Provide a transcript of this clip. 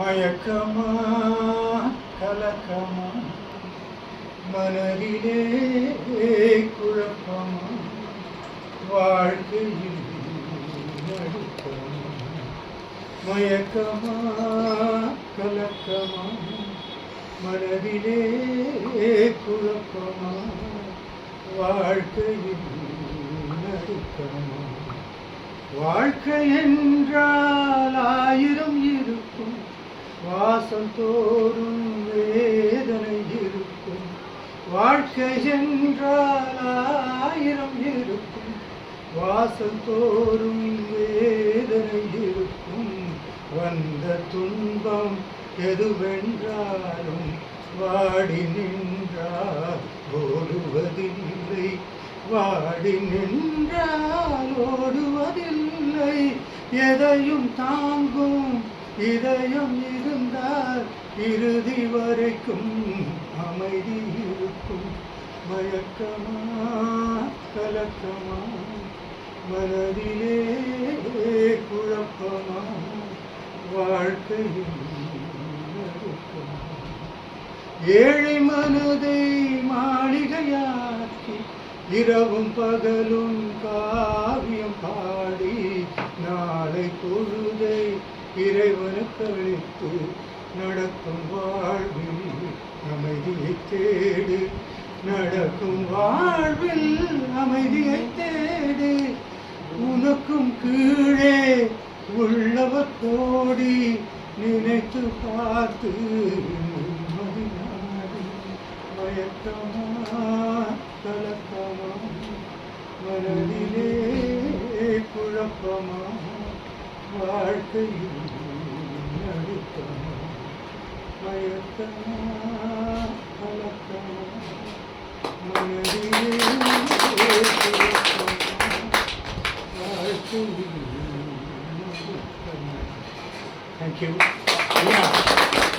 மயக்கமா கலக்கமா மனதிலே குழப்பமா வாழ்க்கையில் மயக்கமா கலக்கமா மனதிலே குழப்பமா வாழ்க்கையில் நடுக்கமா. வாழ்க்கை என்றால் ஆயிரம் இருக்கும். வாசம் தோறும் வேதனை இருக்கும். வாழ்க்கை என்றால் ஆயிரம் இருக்கும். வாசம் தோறும் வேதனை இருக்கும். வந்த துன்பம் எதுவென்றாலும் வாடி நின்றால் ஓடுவதில்லை. வாடி நின்றால் ஓடுவதில்லை. எதையும் தாங்கும் இதயம் இருந்தால் இறுதி வரைக்கும் அமைதி இருக்கும். மயக்கமா கலக்கமா மனதிலே குழப்பமா வாழ்க்கையில் ஏழை மனதை மாளிகையாக்கி இரவும் பகலும் கா இறைவனுக்கு அளித்து நடக்கும் வாழ்வில் அமைதியை தேடு. நடக்கும் வாழ்வில் அமைதியை தேடு. உனக்கும் கீழே உள்ளவர் கோடி நினைத்து பார்த்து நிம்மதி மயக்கமா கலக்கமா மனதிலே குழப்பமா வாழ்க்கையில் நடுக்கமா மயக்கமா கலக்கமா மனதிலே குழப்பமா வாழ்க்கையில் நடுக்கமா Thank you. Yeah.